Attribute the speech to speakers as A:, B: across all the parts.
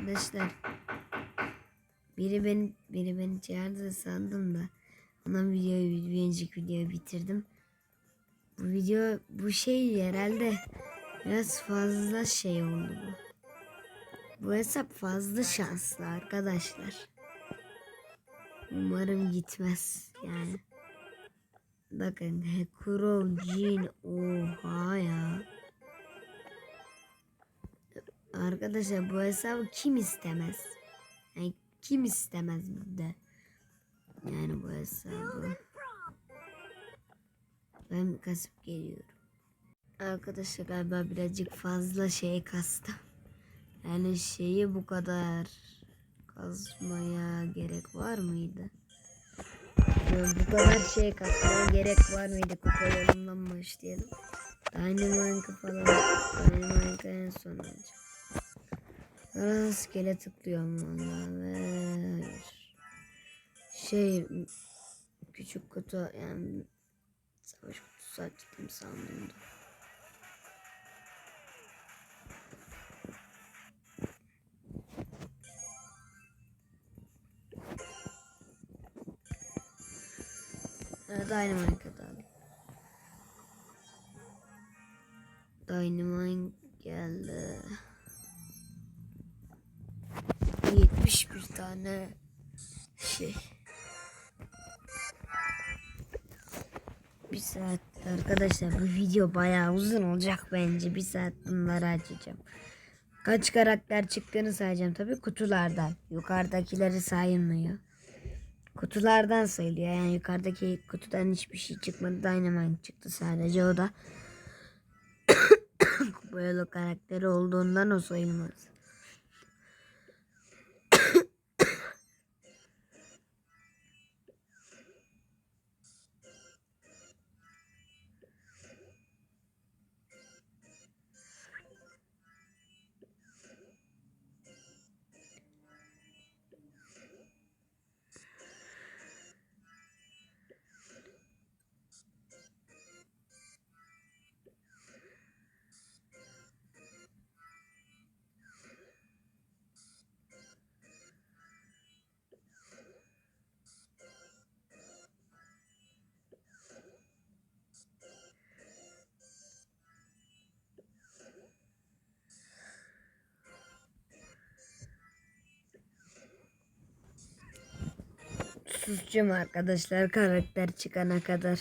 A: Arkadaşlar biri beni biri beni çağırdı sandım da ondan videoyu bir önceki videoyu bitirdim. Bu video bu şey herhalde biraz fazla şey oldu bu. Bu hesap fazla şanslı arkadaşlar. Umarım gitmez yani. Bakın Kurov Jin oha ya. Arkadaşlar bu hesabı kim istemez? Yani kim istemez de? Yani bu hesabı. Ben kasıp geliyorum. Arkadaşlar galiba birazcık fazla şey kastım. Yani şeyi bu kadar kazmaya gerek var mıydı? Ya bu kadar şey kazmaya gerek var mıydı? Kupa yolundan başlayalım. Dynamite falan. Dynamite en son olacak. Rastgele tıklıyorum hayır. Şey küçük kutu yani savaş kutusu açtım sandım da. Dynamite alalım. Dynamite geldi. 71 tane şey. Bir saat arkadaşlar bu video bayağı uzun olacak bence. Bir saat bunları açacağım. Kaç karakter çıktığını sayacağım tabi kutulardan. Yukarıdakileri sayılmıyor. Kutulardan sayılıyor. Yani yukarıdaki kutudan hiçbir şey çıkmadı. Dynamite çıktı sadece o da. Böyle karakteri olduğundan o sayılmaz. Susacağım arkadaşlar karakter çıkana kadar.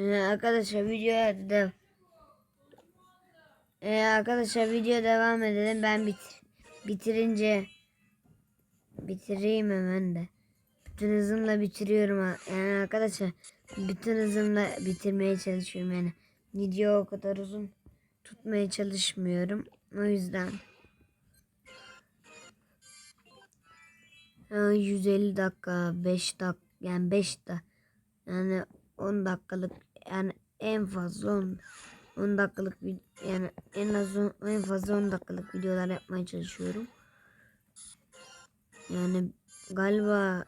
A: Ee, arkadaşlar videoya dedim. Ee, Ee, arkadaşlar video devam edelim. Ben bitir bitirince bitireyim hemen de. Bütün hızımla bitiriyorum. Yani arkadaşlar bütün hızımla bitirmeye çalışıyorum yani. Video o kadar uzun tutmaya çalışmıyorum. O yüzden. Ha, 150 dakika, 5 dakika yani 5 da yani 10 dakikalık yani en fazla 10 10 dakikalık yani en az en fazla 10 dakikalık videolar yapmaya çalışıyorum. Yani galiba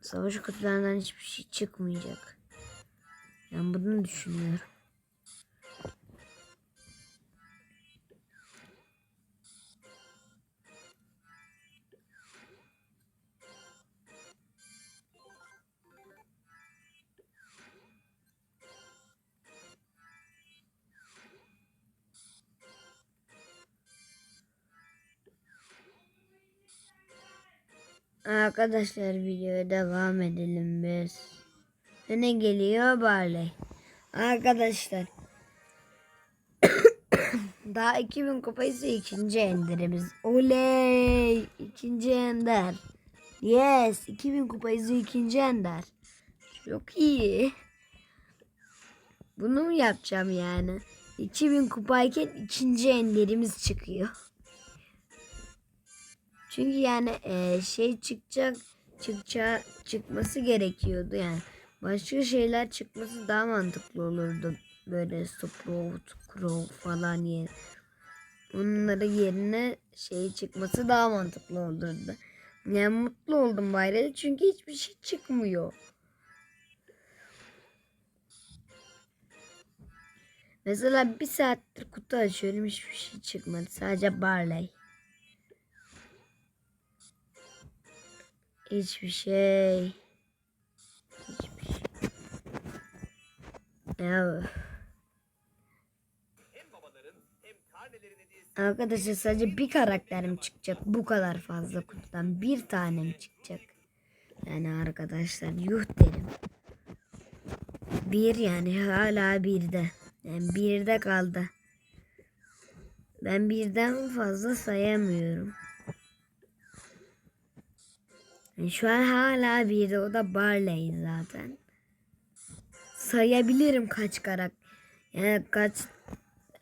A: savaş kutularından hiçbir şey çıkmayacak. Yani bunu düşünüyorum. Arkadaşlar videoya devam edelim biz. Ve ne geliyor Barley? Arkadaşlar. Daha 2000 kupa ise ikinci enderimiz. Oley! İkinci ender. Yes! 2000 kupa ise ikinci ender. Çok iyi. Bunu mu yapacağım yani? 2000 kupayken ikinci enderimiz çıkıyor. Çünkü yani e, şey çıkacak çıkacağı çıkması gerekiyordu yani. Başka şeyler çıkması daha mantıklı olurdu. Böyle Sprout, Crow falan yer. Onları yerine şey çıkması daha mantıklı olurdu. Yani mutlu oldum bayrağı çünkü hiçbir şey çıkmıyor. Mesela bir saattir kutu açıyorum hiçbir şey çıkmadı. Sadece Barley. Hiçbir şey. Hiçbir şey. Ya arkadaşlar sadece bir karakterim çıkacak. Bu kadar fazla kutudan bir tanem çıkacak. Yani arkadaşlar yuh derim. Bir yani hala birde. Yani birde kaldı. Ben birden fazla sayamıyorum. Yani şu an hala birde o da Barley zaten. Sayabilirim kaç karakter. Yani kaç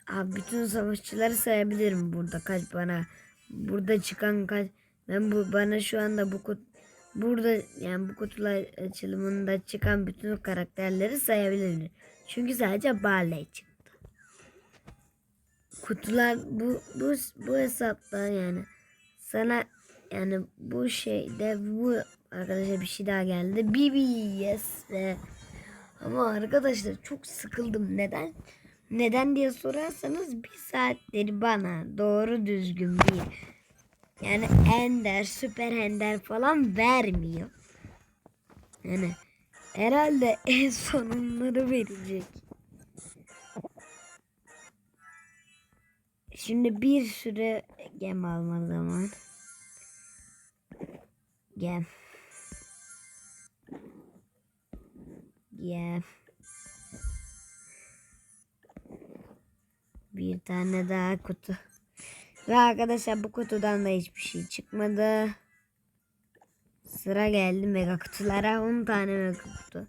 A: Abi bütün savaşçıları sayabilirim burada kaç bana burada çıkan kaç ben bu bana şu anda bu kut burada yani bu kutular açılımında çıkan bütün karakterleri sayabilirim. Çünkü sadece Barley çıktı. Kutular bu bu bu hesapta yani sana yani bu şeyde bu arkadaşlar bir şey daha geldi. Yes ve ama arkadaşlar çok sıkıldım. Neden? Neden diye sorarsanız bir saattir bana doğru düzgün bir yani ender, süper ender falan vermiyor. Yani herhalde en son onları verecek. Şimdi bir sürü gem alma zaman. Gem. Gem. Bir tane daha kutu. Ve arkadaşlar bu kutudan da hiçbir şey çıkmadı. Sıra geldi mega kutulara. 10 tane mega kutu.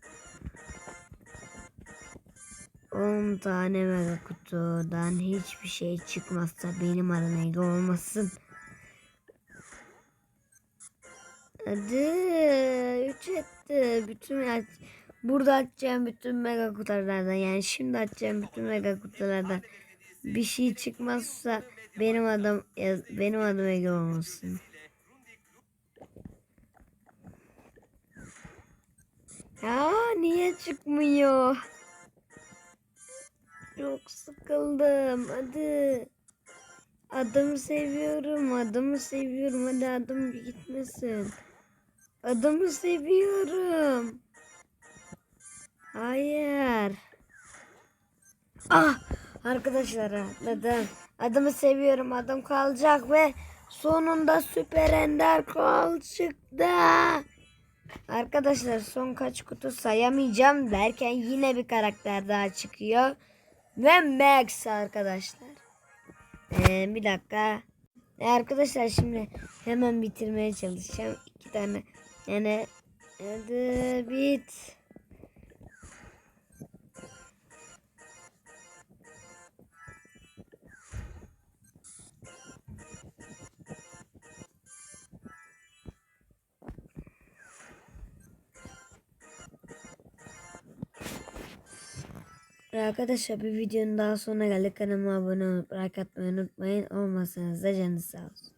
A: 10 tane mega kutudan hiçbir şey çıkmazsa benim adım Ege olmasın. Hadi 3 etti. Bütün aç, burada açacağım bütün mega kutulardan yani şimdi açacağım bütün mega kutulardan bir şey çıkmazsa benim yaz- benim adım Ege olmasın. Ya niye çıkmıyor? Çok sıkıldım. Hadi. Adımı seviyorum. Adımı seviyorum. Hadi adım gitmesin. Adımı seviyorum. Hayır. Ah arkadaşlar atladım. Adımı seviyorum. Adım kalacak ve sonunda süper ender kol çıktı. Arkadaşlar son kaç kutu sayamayacağım derken yine bir karakter daha çıkıyor. Ve Max arkadaşlar. Ee, bir dakika. Ee, arkadaşlar şimdi hemen bitirmeye çalışacağım. İki tane yani hadi bit. Arkadaşlar bir videonun daha sonuna geldik. Kanalıma abone olup like unutmayın. Olmasanız da canınız sağ olsun.